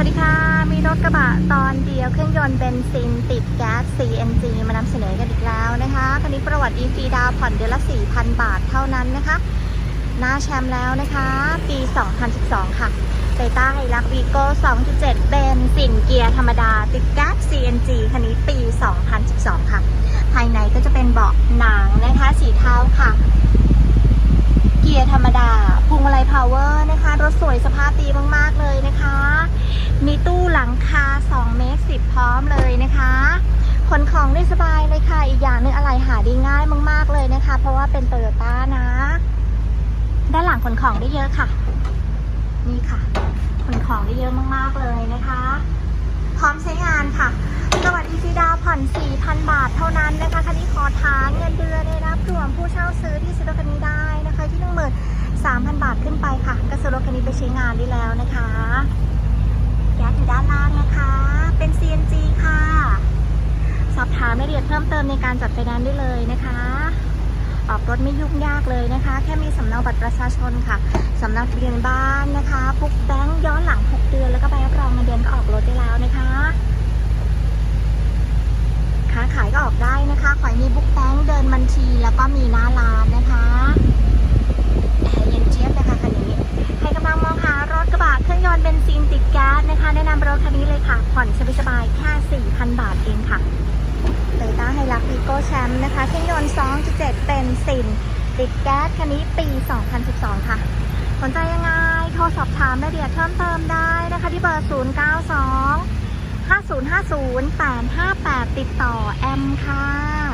วัสดีค่ะ มีรถกระบะตอนเดียวเครื่องยนต์เบนซินติดแก๊ส CNG มานำเสนอกันอีกแล้วนะคะคันนี้ประวัติดีฟรีดาวผ่อนเดือนละ 4,000 บาทเท่านั้นนะคะ หน้าแชมป์แล้วนะคะ ปี 2012 ค่ะเตต้าไฮรักวีโก้ 2.7 เบนซินเกียร์ธรรมดา ติดแก๊ส CNG คันนี้ปี 2012 ค่ะ ภายในก็จะเป็นเบาะหนังนะคะ สีเทาค่ะ เกียร์ธรรมดาพวงมาลัยพาวเวอร์นะคะ รถสวยสภาพดีมาก เลยค่ะ อีกอย่างหนึงอะไรหาได้ง่ายมาก ๆ เลยนะคะ เพราะว่าเป็นโตโยต้านะ ด้านหลังขนของได้เยอะค่ะ นี่ค่ะ ขนของได้เยอะมากๆเลยนะคะ พร้อมใช้งานค่ะสวัสดีซีดาวผ่อน 4,000 บาทเท่านั้นนะคะคันนี้ขอทานเงินเดือนเลยรับรวมผู้เช่าซื้อที่ซื้อรถคันนี้ได้นะคะ ที่13,000บาทขึ้นไปค่ะ ก็ซื้อรถคันนี้ไปใช้งานได้แล้วนะคะแก๊สอยู่ด้านล่างนะคะ เป็น CNG ค่ะ สอบถามรายละเอียดเพิ่มเติมในการจัดไฟแนนซ์ได้เลยนะคะออกรถไม่ยุ่งยากเลยนะคะ แค่มีสำเนาบัตรประชาชนค่ะสำเนาทะเบียนบ้านนะคะพวกแบงค์ย้อนหลัง 6 เดือน แล้วก็ใบรับรองเงินเดือนก็ออกรถได้แล้วนะคะค้าขายก็ออกได้นะคะขอให้มีบุ๊กแบงค์เดินบัญชี แล้วก็มีหน้าร้านนะคะแอร์เย็นเจี๊ยบนะคะคันนี้ใครกำลังมองหารถกระบะเครื่องยนต์เบนซินติดแก๊สนะคะแนะนำรถคันนี้เลยค่ะผ่อนสบายๆแค่ 4,000 บาทเองค่ะโตโยต้าไฮรักวีโก้ แชมป์นะคะเครื่องยนต์ 2.7 เป็นซิน ติดแก๊สคันนี้ปี 2012 ค่ะ สนใจยังไง โทรสอบถามรายละเอียดเพิ่มเติมได้นะคะที่เบอร์ 092 5050 858 ติดต่อแอมค่ะ